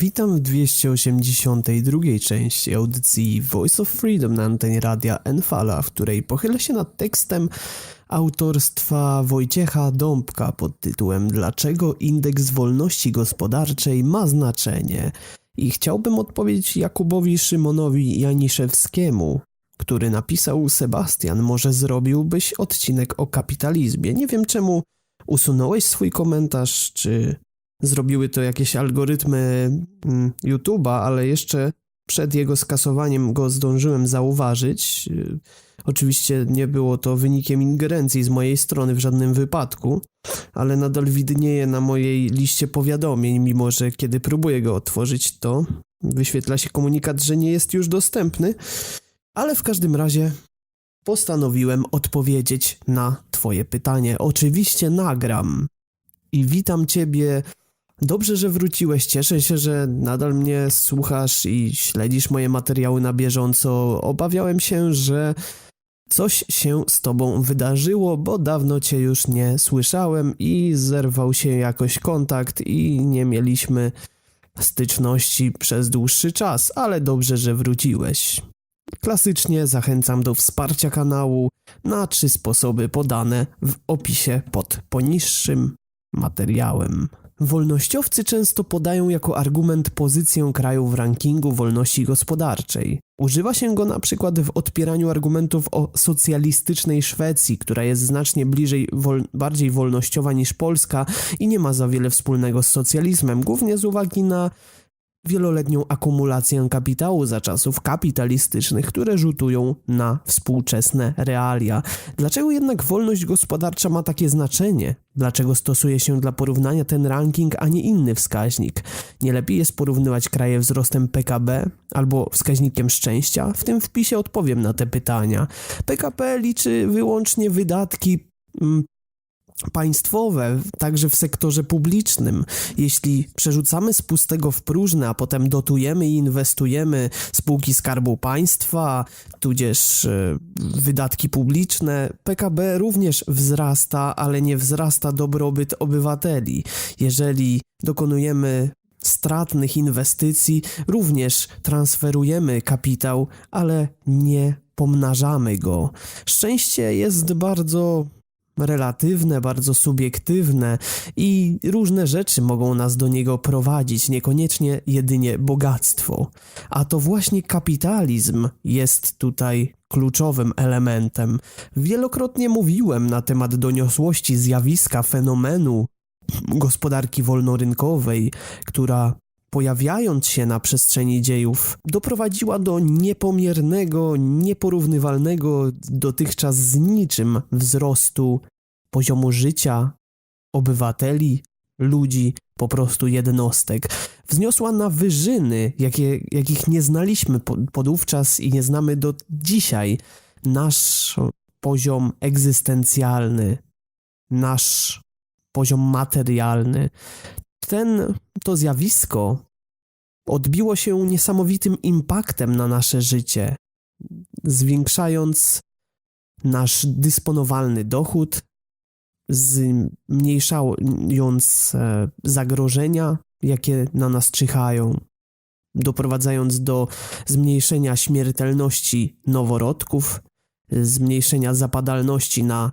Witam w 282 części audycji Voice of Freedom na antenie radia Enfala, w której pochylę się nad tekstem autorstwa Wojciecha Dąbka pod tytułem Dlaczego indeks wolności gospodarczej ma znaczenie? I chciałbym odpowiedzieć Jakubowi Szymonowi Janiszewskiemu, który napisał Sebastian, może zrobiłbyś odcinek o kapitalizmie. Nie wiem czemu usunąłeś swój komentarz, czy zrobiły to jakieś algorytmy mm, YouTube'a, ale jeszcze przed jego skasowaniem go zdążyłem zauważyć. Y, Oczywiście nie było to wynikiem ingerencji z mojej strony w żadnym wypadku, ale nadal widnieje na mojej liście powiadomień, mimo że kiedy próbuję go otworzyć, to wyświetla się komunikat, że nie jest już dostępny. Ale w każdym razie postanowiłem odpowiedzieć na Twoje pytanie. Oczywiście nagram. I witam Ciebie. Dobrze, że wróciłeś. Cieszę się, że nadal mnie słuchasz i śledzisz moje materiały na bieżąco. Obawiałem się, że coś się z Tobą wydarzyło, bo dawno Cię już nie słyszałem i zerwał się jakoś kontakt i nie mieliśmy styczności przez dłuższy czas, ale dobrze, że wróciłeś. Klasycznie zachęcam do wsparcia kanału na trzy sposoby podane w opisie pod poniższym materiałem. Wolnościowcy często podają jako argument pozycję kraju w rankingu wolności gospodarczej. Używa się go na przykład w odpieraniu argumentów o socjalistycznej Szwecji, która jest znacznie bliżej wol bardziej wolnościowa niż Polska i nie ma za wiele wspólnego z socjalizmem, głównie z uwagi na wieloletnią akumulację kapitału za czasów kapitalistycznych, które rzutują na współczesne realia. Dlaczego jednak wolność gospodarcza ma takie znaczenie? Dlaczego stosuje się dla porównania ten ranking, a nie inny wskaźnik? Nie lepiej jest porównywać kraje wzrostem PKB albo wskaźnikiem szczęścia? W tym wpisie odpowiem na te pytania. PKP liczy wyłącznie wydatki mm, państwowe, także w sektorze publicznym. Jeśli przerzucamy z pustego w próżne, a potem dotujemy i inwestujemy spółki Skarbu Państwa, tudzież e, wydatki publiczne, PKB również wzrasta, ale nie wzrasta dobrobyt obywateli. Jeżeli dokonujemy stratnych inwestycji, również transferujemy kapitał, ale nie pomnażamy go. Szczęście jest bardzo relatywne, bardzo subiektywne i różne rzeczy mogą nas do niego prowadzić, niekoniecznie jedynie bogactwo. A to właśnie kapitalizm jest tutaj kluczowym elementem. Wielokrotnie mówiłem na temat doniosłości zjawiska fenomenu gospodarki wolnorynkowej, która pojawiając się na przestrzeni dziejów, doprowadziła do niepomiernego, nieporównywalnego dotychczas z niczym wzrostu poziomu życia obywateli, ludzi, po prostu jednostek. Wzniosła na wyżyny, jakie, jakich nie znaliśmy podówczas i nie znamy do dzisiaj. Nasz poziom egzystencjalny, nasz poziom materialny ten, to zjawisko odbiło się niesamowitym impaktem na nasze życie, zwiększając nasz dysponowalny dochód, zmniejszając e, zagrożenia, jakie na nas czyhają, doprowadzając do zmniejszenia śmiertelności noworodków, zmniejszenia zapadalności na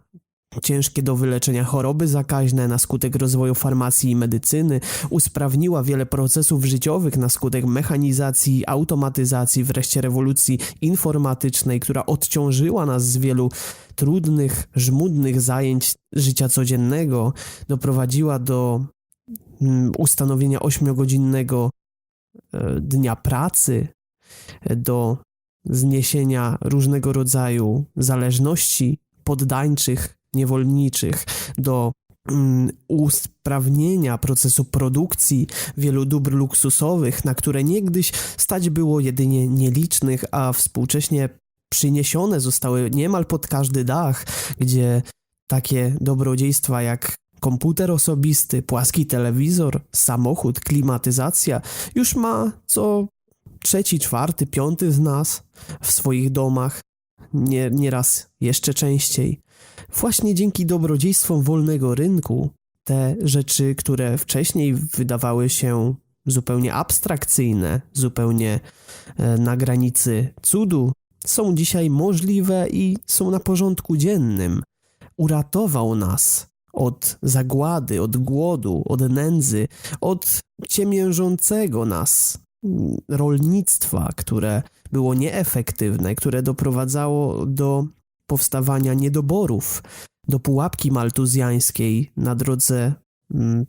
ciężkie do wyleczenia choroby zakaźne na skutek rozwoju farmacji i medycyny, usprawniła wiele procesów życiowych na skutek mechanizacji, automatyzacji, wreszcie rewolucji informatycznej, która odciążyła nas z wielu trudnych, żmudnych zajęć życia codziennego, doprowadziła do mm, ustanowienia ośmiogodzinnego e, dnia pracy, do zniesienia różnego rodzaju zależności poddańczych niewolniczych, do mm, usprawnienia procesu produkcji wielu dóbr luksusowych, na które niegdyś stać było jedynie nielicznych, a współcześnie przyniesione zostały niemal pod każdy dach, gdzie takie dobrodziejstwa jak komputer osobisty, płaski telewizor, samochód, klimatyzacja już ma co trzeci, czwarty, piąty z nas w swoich domach, nie, nieraz jeszcze częściej. Właśnie dzięki dobrodziejstwom wolnego rynku te rzeczy, które wcześniej wydawały się zupełnie abstrakcyjne, zupełnie e, na granicy cudu, są dzisiaj możliwe i są na porządku dziennym. Uratował nas od zagłady, od głodu, od nędzy, od ciemiężącego nas rolnictwa, które było nieefektywne, które doprowadzało do powstawania niedoborów, do pułapki maltuzjańskiej na drodze mm,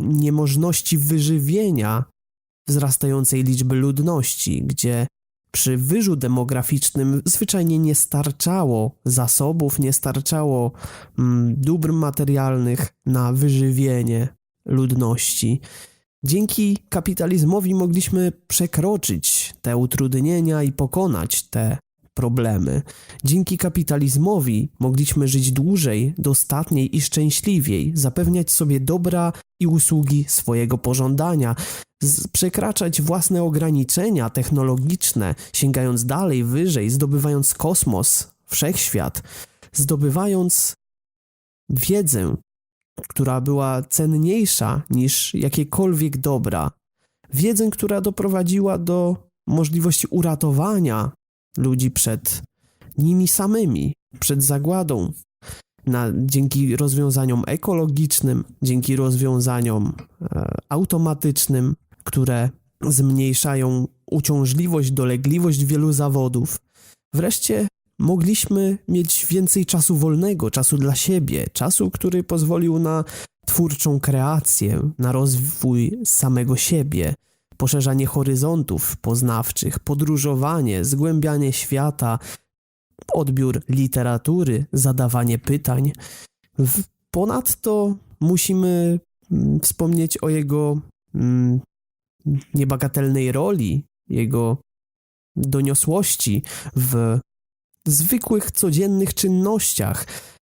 niemożności wyżywienia wzrastającej liczby ludności, gdzie przy wyżu demograficznym zwyczajnie nie starczało zasobów, nie starczało mm, dóbr materialnych na wyżywienie ludności. Dzięki kapitalizmowi mogliśmy przekroczyć te utrudnienia i pokonać te problemy. Dzięki kapitalizmowi mogliśmy żyć dłużej, dostatniej i szczęśliwiej, zapewniać sobie dobra i usługi swojego pożądania, przekraczać własne ograniczenia technologiczne, sięgając dalej, wyżej, zdobywając kosmos, wszechświat, zdobywając wiedzę, która była cenniejsza niż jakiekolwiek dobra. Wiedzę, która doprowadziła do możliwości uratowania ludzi przed nimi samymi, przed zagładą. Na, dzięki rozwiązaniom ekologicznym, dzięki rozwiązaniom e, automatycznym, które zmniejszają uciążliwość, dolegliwość wielu zawodów. Wreszcie mogliśmy mieć więcej czasu wolnego, czasu dla siebie, czasu, który pozwolił na twórczą kreację, na rozwój samego siebie, poszerzanie horyzontów poznawczych, podróżowanie, zgłębianie świata, odbiór literatury, zadawanie pytań. Ponadto musimy mm, wspomnieć o jego mm, niebagatelnej roli, jego doniosłości w zwykłych, codziennych czynnościach,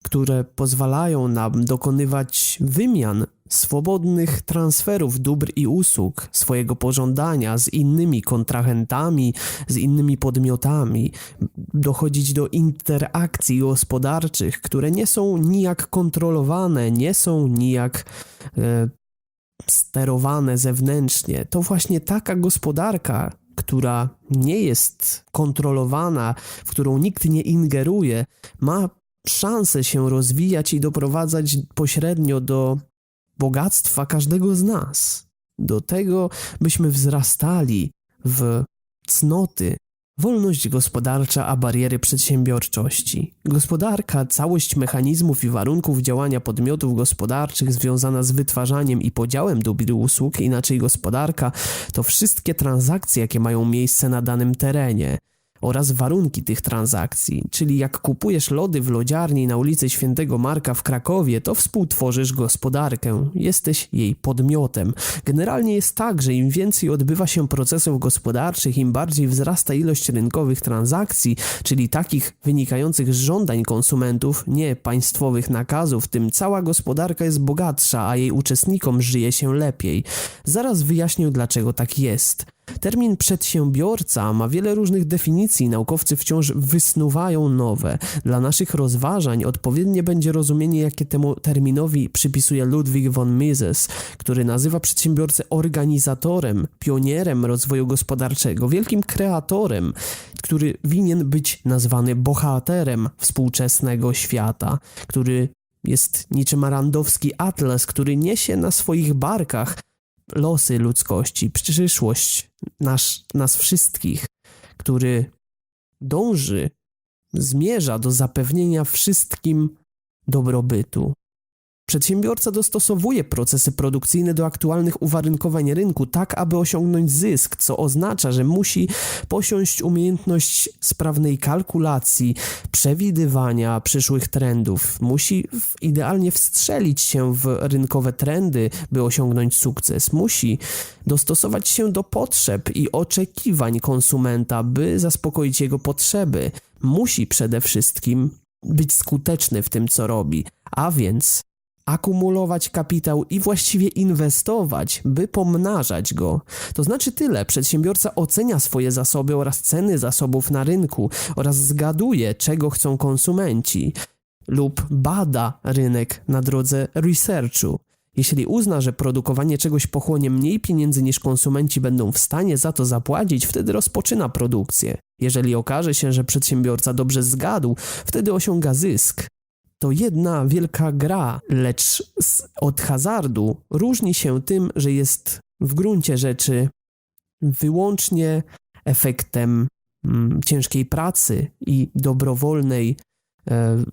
które pozwalają nam dokonywać wymian swobodnych transferów dóbr i usług, swojego pożądania z innymi kontrahentami, z innymi podmiotami, dochodzić do interakcji gospodarczych, które nie są nijak kontrolowane, nie są nijak e, sterowane zewnętrznie. To właśnie taka gospodarka, która nie jest kontrolowana, w którą nikt nie ingeruje, ma szansę się rozwijać i doprowadzać pośrednio do bogactwa każdego z nas, do tego, byśmy wzrastali w cnoty, wolność gospodarcza, a bariery przedsiębiorczości. Gospodarka, całość mechanizmów i warunków działania podmiotów gospodarczych związana z wytwarzaniem i podziałem dóbr i usług, inaczej gospodarka, to wszystkie transakcje, jakie mają miejsce na danym terenie – oraz warunki tych transakcji, czyli jak kupujesz lody w lodziarni na ulicy Świętego Marka w Krakowie, to współtworzysz gospodarkę, jesteś jej podmiotem. Generalnie jest tak, że im więcej odbywa się procesów gospodarczych, im bardziej wzrasta ilość rynkowych transakcji, czyli takich wynikających z żądań konsumentów, nie państwowych nakazów, tym cała gospodarka jest bogatsza, a jej uczestnikom żyje się lepiej. Zaraz wyjaśnię, dlaczego tak jest. Termin przedsiębiorca ma wiele różnych definicji, naukowcy wciąż wysnuwają nowe. Dla naszych rozważań odpowiednie będzie rozumienie, jakie temu terminowi przypisuje Ludwig von Mises, który nazywa przedsiębiorcę organizatorem, pionierem rozwoju gospodarczego, wielkim kreatorem, który winien być nazwany bohaterem współczesnego świata, który jest niczym arandowski atlas, który niesie na swoich barkach losy ludzkości, przyszłość nas, nas wszystkich, który dąży, zmierza do zapewnienia wszystkim dobrobytu. Przedsiębiorca dostosowuje procesy produkcyjne do aktualnych uwarunkowań rynku, tak aby osiągnąć zysk, co oznacza, że musi posiąść umiejętność sprawnej kalkulacji, przewidywania przyszłych trendów. Musi idealnie wstrzelić się w rynkowe trendy, by osiągnąć sukces. Musi dostosować się do potrzeb i oczekiwań konsumenta, by zaspokoić jego potrzeby. Musi przede wszystkim być skuteczny w tym, co robi, a więc akumulować kapitał i właściwie inwestować, by pomnażać go. To znaczy tyle, przedsiębiorca ocenia swoje zasoby oraz ceny zasobów na rynku oraz zgaduje, czego chcą konsumenci lub bada rynek na drodze researchu. Jeśli uzna, że produkowanie czegoś pochłonie mniej pieniędzy niż konsumenci będą w stanie za to zapłacić, wtedy rozpoczyna produkcję. Jeżeli okaże się, że przedsiębiorca dobrze zgadł, wtedy osiąga zysk. To jedna wielka gra, lecz od hazardu różni się tym, że jest w gruncie rzeczy wyłącznie efektem mm, ciężkiej pracy i dobrowolnej e,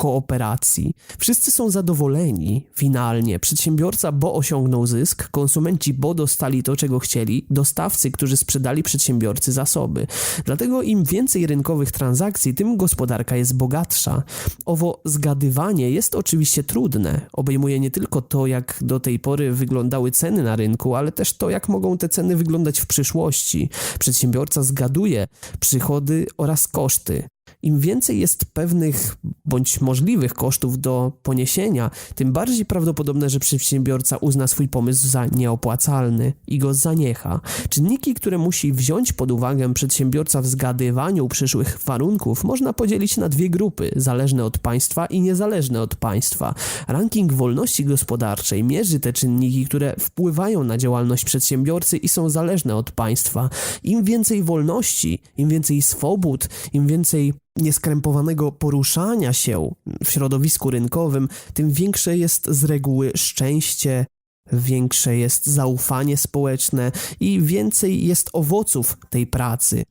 kooperacji. Wszyscy są zadowoleni finalnie. Przedsiębiorca, bo osiągnął zysk, konsumenci, bo dostali to, czego chcieli, dostawcy, którzy sprzedali przedsiębiorcy zasoby. Dlatego im więcej rynkowych transakcji, tym gospodarka jest bogatsza. Owo zgadywanie jest oczywiście trudne. Obejmuje nie tylko to, jak do tej pory wyglądały ceny na rynku, ale też to, jak mogą te ceny wyglądać w przyszłości. Przedsiębiorca zgaduje przychody oraz koszty. Im więcej jest pewnych bądź możliwych kosztów do poniesienia, tym bardziej prawdopodobne, że przedsiębiorca uzna swój pomysł za nieopłacalny i go zaniecha. Czynniki, które musi wziąć pod uwagę przedsiębiorca w zgadywaniu przyszłych warunków, można podzielić na dwie grupy, zależne od państwa i niezależne od państwa. Ranking wolności gospodarczej mierzy te czynniki, które wpływają na działalność przedsiębiorcy i są zależne od państwa. Im więcej wolności, im więcej swobód, im więcej nieskrępowanego poruszania się w środowisku rynkowym, tym większe jest z reguły szczęście, większe jest zaufanie społeczne i więcej jest owoców tej pracy,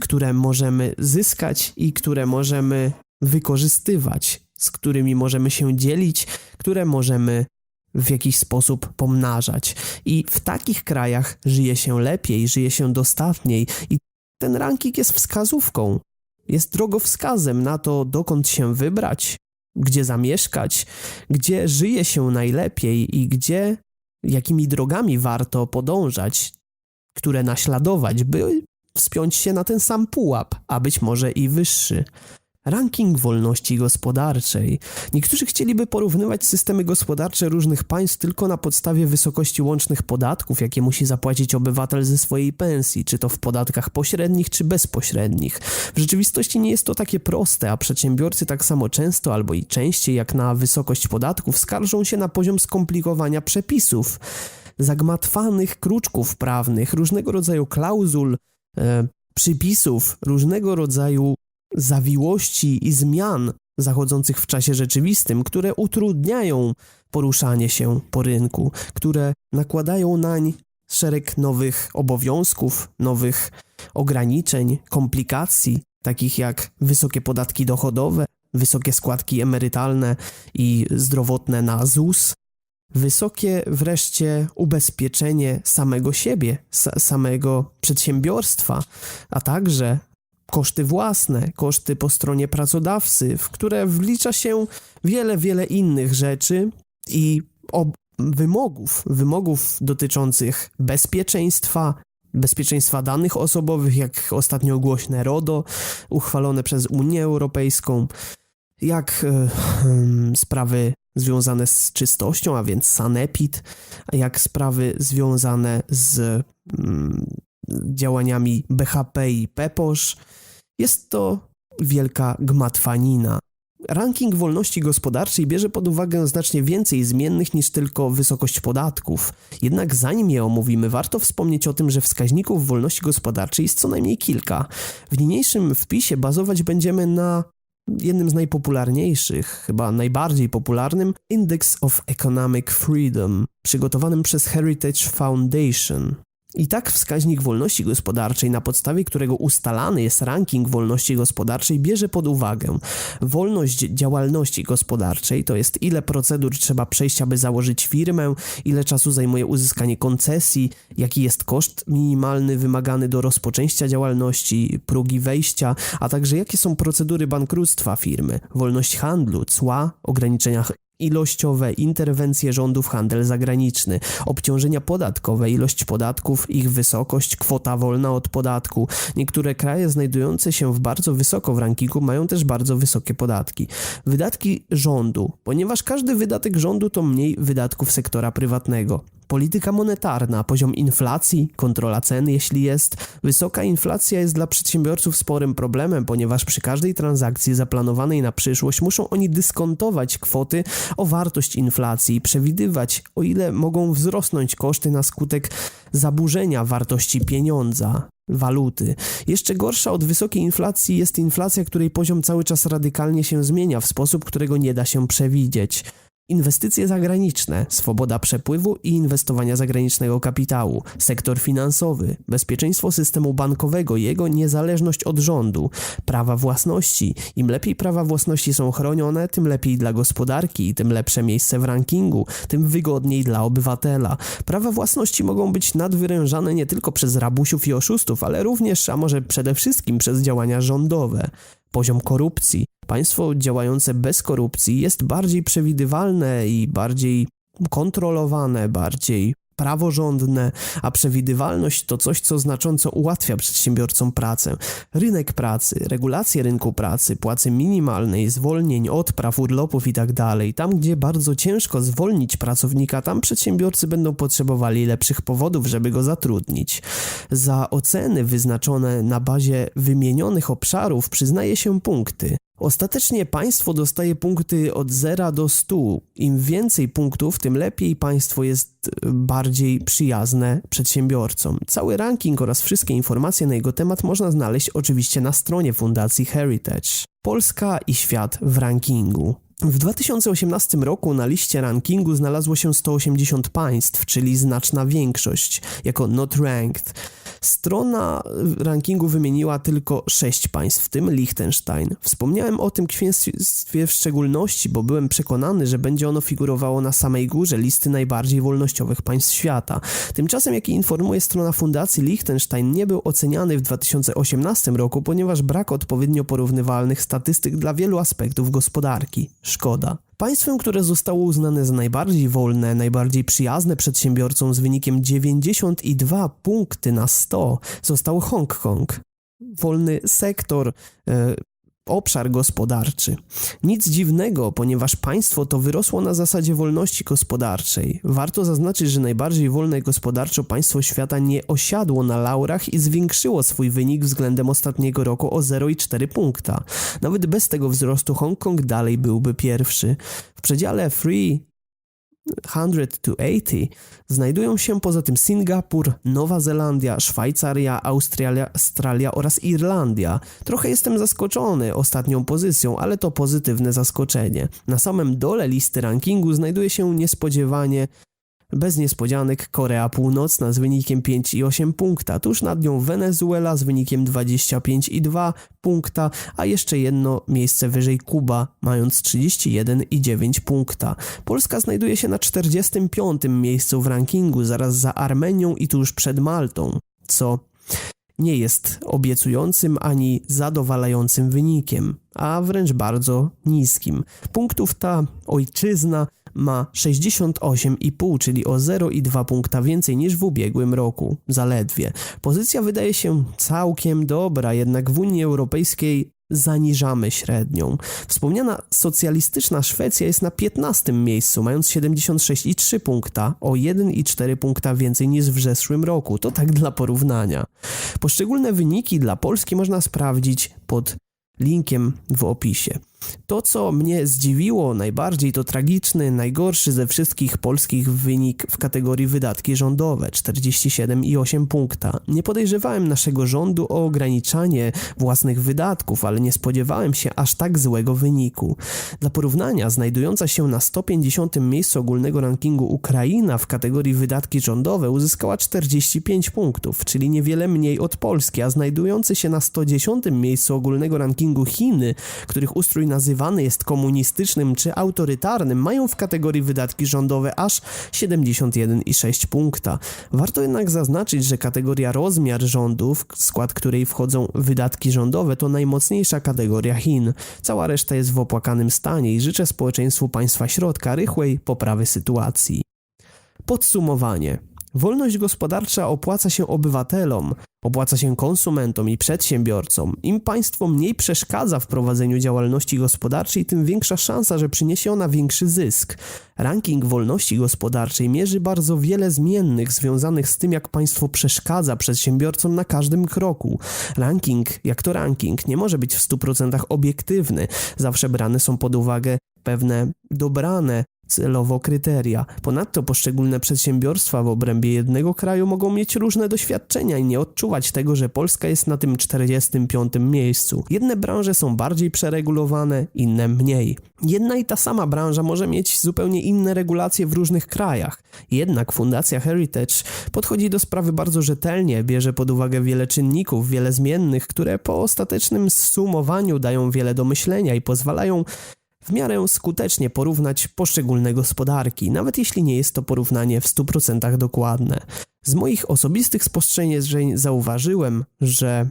które możemy zyskać i które możemy wykorzystywać, z którymi możemy się dzielić, które możemy w jakiś sposób pomnażać. I w takich krajach żyje się lepiej, żyje się dostatniej i ten ranking jest wskazówką jest drogowskazem na to, dokąd się wybrać, gdzie zamieszkać, gdzie żyje się najlepiej i gdzie, jakimi drogami warto podążać, które naśladować, by wspiąć się na ten sam pułap, a być może i wyższy. Ranking wolności gospodarczej. Niektórzy chcieliby porównywać systemy gospodarcze różnych państw tylko na podstawie wysokości łącznych podatków, jakie musi zapłacić obywatel ze swojej pensji, czy to w podatkach pośrednich, czy bezpośrednich. W rzeczywistości nie jest to takie proste, a przedsiębiorcy tak samo często albo i częściej jak na wysokość podatków skarżą się na poziom skomplikowania przepisów, zagmatwanych kruczków prawnych, różnego rodzaju klauzul, e, przypisów, różnego rodzaju zawiłości i zmian zachodzących w czasie rzeczywistym, które utrudniają poruszanie się po rynku, które nakładają nań szereg nowych obowiązków, nowych ograniczeń, komplikacji, takich jak wysokie podatki dochodowe, wysokie składki emerytalne i zdrowotne na ZUS, wysokie wreszcie ubezpieczenie samego siebie, samego przedsiębiorstwa, a także koszty własne, koszty po stronie pracodawcy, w które wlicza się wiele, wiele innych rzeczy i wymogów, wymogów dotyczących bezpieczeństwa, bezpieczeństwa danych osobowych, jak ostatnio głośne RODO, uchwalone przez Unię Europejską, jak y, sprawy związane z czystością, a więc sanepid, jak sprawy związane z y, działaniami BHP i PEPOSZ. Jest to wielka gmatwanina. Ranking wolności gospodarczej bierze pod uwagę znacznie więcej zmiennych niż tylko wysokość podatków. Jednak zanim je omówimy, warto wspomnieć o tym, że wskaźników wolności gospodarczej jest co najmniej kilka. W niniejszym wpisie bazować będziemy na jednym z najpopularniejszych, chyba najbardziej popularnym, Index of Economic Freedom, przygotowanym przez Heritage Foundation. I tak wskaźnik wolności gospodarczej, na podstawie którego ustalany jest ranking wolności gospodarczej, bierze pod uwagę wolność działalności gospodarczej, to jest ile procedur trzeba przejść, aby założyć firmę, ile czasu zajmuje uzyskanie koncesji, jaki jest koszt minimalny wymagany do rozpoczęcia działalności, progi wejścia, a także jakie są procedury bankructwa firmy, wolność handlu, cła, ograniczenia ilościowe, interwencje rządów, handel zagraniczny, obciążenia podatkowe, ilość podatków, ich wysokość, kwota wolna od podatku. Niektóre kraje znajdujące się w bardzo wysoko w rankingu mają też bardzo wysokie podatki. Wydatki rządu, ponieważ każdy wydatek rządu to mniej wydatków sektora prywatnego. Polityka monetarna, poziom inflacji, kontrola cen, jeśli jest. Wysoka inflacja jest dla przedsiębiorców sporym problemem, ponieważ przy każdej transakcji zaplanowanej na przyszłość muszą oni dyskontować kwoty o wartość inflacji i przewidywać, o ile mogą wzrosnąć koszty na skutek zaburzenia wartości pieniądza waluty. Jeszcze gorsza od wysokiej inflacji jest inflacja, której poziom cały czas radykalnie się zmienia w sposób, którego nie da się przewidzieć. Inwestycje zagraniczne, swoboda przepływu i inwestowania zagranicznego kapitału, sektor finansowy, bezpieczeństwo systemu bankowego, jego niezależność od rządu, prawa własności. Im lepiej prawa własności są chronione, tym lepiej dla gospodarki, tym lepsze miejsce w rankingu, tym wygodniej dla obywatela. Prawa własności mogą być nadwyrężane nie tylko przez rabusiów i oszustów, ale również, a może przede wszystkim przez działania rządowe. Poziom korupcji, Państwo działające bez korupcji jest bardziej przewidywalne i bardziej kontrolowane, bardziej praworządne, a przewidywalność to coś, co znacząco ułatwia przedsiębiorcom pracę. Rynek pracy, regulacje rynku pracy, płacy minimalnej, zwolnień, odpraw, urlopów itd. Tak tam, gdzie bardzo ciężko zwolnić pracownika, tam przedsiębiorcy będą potrzebowali lepszych powodów, żeby go zatrudnić. Za oceny wyznaczone na bazie wymienionych obszarów przyznaje się punkty. Ostatecznie państwo dostaje punkty od 0 do 100. Im więcej punktów, tym lepiej państwo jest bardziej przyjazne przedsiębiorcom. Cały ranking oraz wszystkie informacje na jego temat można znaleźć oczywiście na stronie Fundacji Heritage. Polska i świat w rankingu. W 2018 roku na liście rankingu znalazło się 180 państw, czyli znaczna większość, jako not ranked. Strona rankingu wymieniła tylko 6 państw, w tym Liechtenstein. Wspomniałem o tym kwestie w szczególności, bo byłem przekonany, że będzie ono figurowało na samej górze listy najbardziej wolnościowych państw świata. Tymczasem, jak informuje strona Fundacji Liechtenstein, nie był oceniany w 2018 roku, ponieważ brak odpowiednio porównywalnych statystyk dla wielu aspektów gospodarki. Szkoda. Państwem, które zostało uznane za najbardziej wolne, najbardziej przyjazne przedsiębiorcom z wynikiem 92 punkty na 100 został Hongkong. Wolny sektor, e, obszar gospodarczy. Nic dziwnego, ponieważ państwo to wyrosło na zasadzie wolności gospodarczej. Warto zaznaczyć, że najbardziej wolne gospodarczo państwo świata nie osiadło na laurach i zwiększyło swój wynik względem ostatniego roku o 0,4 punkta. Nawet bez tego wzrostu Hongkong dalej byłby pierwszy. W przedziale Free 100 to 80 znajdują się poza tym Singapur, Nowa Zelandia, Szwajcaria, Australia, Australia oraz Irlandia. Trochę jestem zaskoczony ostatnią pozycją, ale to pozytywne zaskoczenie. Na samym dole listy rankingu znajduje się niespodziewanie bez niespodzianek Korea Północna z wynikiem 5,8 punkta, tuż nad nią Wenezuela z wynikiem 25,2 punkta, a jeszcze jedno miejsce wyżej Kuba, mając 31,9 punkta. Polska znajduje się na 45. miejscu w rankingu, zaraz za Armenią i tuż przed Maltą, co nie jest obiecującym ani zadowalającym wynikiem, a wręcz bardzo niskim. Punktów ta ojczyzna ma 68,5, czyli o 0,2 punkta więcej niż w ubiegłym roku, zaledwie. Pozycja wydaje się całkiem dobra, jednak w Unii Europejskiej zaniżamy średnią. Wspomniana socjalistyczna Szwecja jest na 15 miejscu, mając 76,3 punkta, o 1,4 punkta więcej niż w zeszłym roku. To tak dla porównania. Poszczególne wyniki dla Polski można sprawdzić pod linkiem w opisie. To, co mnie zdziwiło najbardziej, to tragiczny, najgorszy ze wszystkich polskich wynik w kategorii wydatki rządowe 47,8 punkta. Nie podejrzewałem naszego rządu o ograniczanie własnych wydatków, ale nie spodziewałem się aż tak złego wyniku. Dla porównania, znajdująca się na 150 miejscu ogólnego rankingu Ukraina w kategorii wydatki rządowe uzyskała 45 punktów, czyli niewiele mniej od Polski, a znajdujący się na 110 miejscu ogólnego rankingu Chiny, których ustrój nazywany jest komunistycznym czy autorytarnym, mają w kategorii wydatki rządowe aż 71,6 punkta. Warto jednak zaznaczyć, że kategoria rozmiar rządów, w skład której wchodzą wydatki rządowe, to najmocniejsza kategoria Chin. Cała reszta jest w opłakanym stanie i życzę społeczeństwu państwa środka rychłej poprawy sytuacji. Podsumowanie. Wolność gospodarcza opłaca się obywatelom, opłaca się konsumentom i przedsiębiorcom. Im państwo mniej przeszkadza w prowadzeniu działalności gospodarczej, tym większa szansa, że przyniesie ona większy zysk. Ranking wolności gospodarczej mierzy bardzo wiele zmiennych związanych z tym, jak państwo przeszkadza przedsiębiorcom na każdym kroku. Ranking, jak to ranking, nie może być w 100% obiektywny. Zawsze brane są pod uwagę pewne dobrane celowo kryteria. Ponadto poszczególne przedsiębiorstwa w obrębie jednego kraju mogą mieć różne doświadczenia i nie odczuwać tego, że Polska jest na tym 45 miejscu. Jedne branże są bardziej przeregulowane, inne mniej. Jedna i ta sama branża może mieć zupełnie inne regulacje w różnych krajach. Jednak Fundacja Heritage podchodzi do sprawy bardzo rzetelnie, bierze pod uwagę wiele czynników, wiele zmiennych, które po ostatecznym zsumowaniu dają wiele do myślenia i pozwalają w miarę skutecznie porównać poszczególne gospodarki, nawet jeśli nie jest to porównanie w 100% dokładne. Z moich osobistych spostrzeżeń zauważyłem, że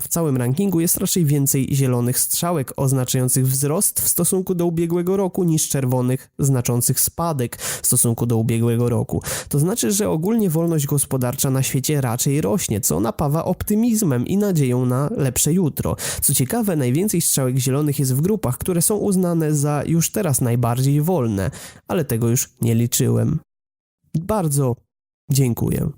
w całym rankingu jest raczej więcej zielonych strzałek oznaczających wzrost w stosunku do ubiegłego roku niż czerwonych znaczących spadek w stosunku do ubiegłego roku. To znaczy, że ogólnie wolność gospodarcza na świecie raczej rośnie, co napawa optymizmem i nadzieją na lepsze jutro. Co ciekawe, najwięcej strzałek zielonych jest w grupach, które są uznane za już teraz najbardziej wolne, ale tego już nie liczyłem. Bardzo dziękuję.